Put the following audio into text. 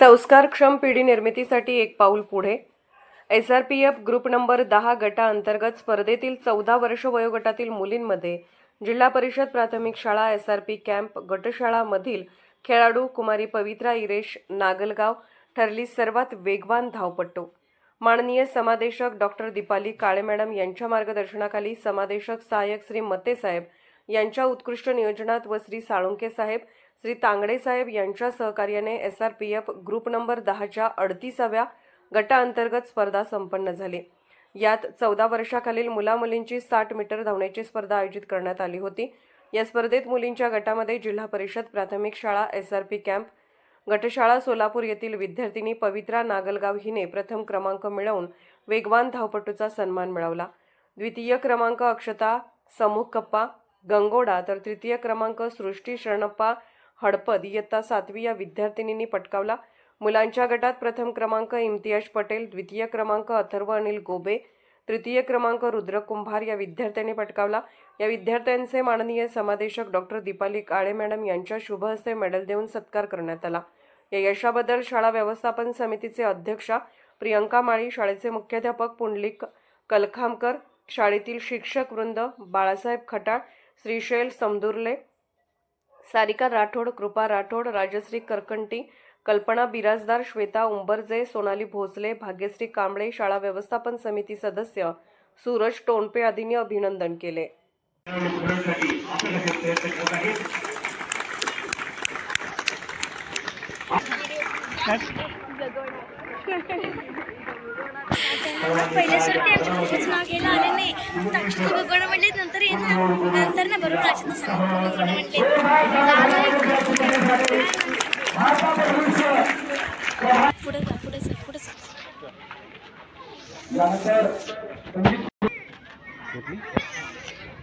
संस्कारक्षम पिढी निर्मितीसाठी एक पाऊल पुढे. S R P F group number दहा गटाअंतर्गत स्पर्धेतील चौदा वर्ष वयोगटातील मुलींमध्ये जिल्हा परिषद प्राथमिक शाळा एस आर पी कॅम्प गटशाळामधील खेळाडू कुमारी पवित्रा इरेश नागलगाव ठरली सर्वात वेगवान धावपट्टू माननीय समादेशक डॉक्टर दीपाली काळे मॅडम यांच्या मार्गदर्शनाखाली समादेशक सहाय्यक श्री मते साहेब यांच्या उत्कृष्ट नियोजनात व श्री साळुंके साहेब श्री तांगडे साहेब यांच्या सहकार्याने S R P F group number दहाच्या अडतीसाव्या गटाअंतर्गत स्पर्धा संपन्न झाली. यात चौदा वर्षाखालील मुलामुलींची साठ मीटर धावण्याची स्पर्धा आयोजित करण्यात आली होती. या स्पर्धेत मुलींच्या गटामध्ये जिल्हा परिषद प्राथमिक शाळा एस आर पी कॅम्प गटशाळा सोलापूर येथील विद्यार्थिनी पवित्रा नागलगाव हिने प्रथम क्रमांक मिळवून वेगवान धावपटूचा सन्मान मिळवला. द्वितीय क्रमांक अक्षता समूह कप्पा गंगोडा तर तृतीय क्रमांक सृष्टी शरणप्पा हडपद इयत्ता सातवी या विद्यार्थिनींनी पटकावला. मुलांच्या गटात प्रथम क्रमांक इम्तियाज पटेल द्वितीय क्रमांक अथर्व अनिल गोबे तृतीय क्रमांक रुद्र कुंभार या विद्यार्थ्यांनी पटकावला. या विद्यार्थ्यांचे माननीय समादेशक डॉक्टर दीपाली काळे मॅडम यांच्या शुभ हस्ते मेडल देऊन सत्कार करण्यात आला. या यशाबद्दल शाळा व्यवस्थापन समितीचे अध्यक्षा प्रियंका माळी शाळेचे मुख्याध्यापक पुंडलिक कलखामकर शाळेतील शिक्षक वृंद बाळासाहेब खटाळ श्रीशैल समदुर्ले सारिका राठोड कृपा राठोड राजश्री करकंटी कल्पना बिराजदार श्वेता उंबरजे सोनाली भोसले भाग्यश्री कांबळे शाळा व्यवस्थापन समिती सदस्य सूरज टोणपे आदींनी अभिनंदन केले. पहिले सर ते आमच्या आले नाही. ताक्षी गोगड म्हणले नंतर येणार. नंतर ना बरोबर ताक्षी सांगितलं म्हणले. पुढे जा पुढे सर पुढे सर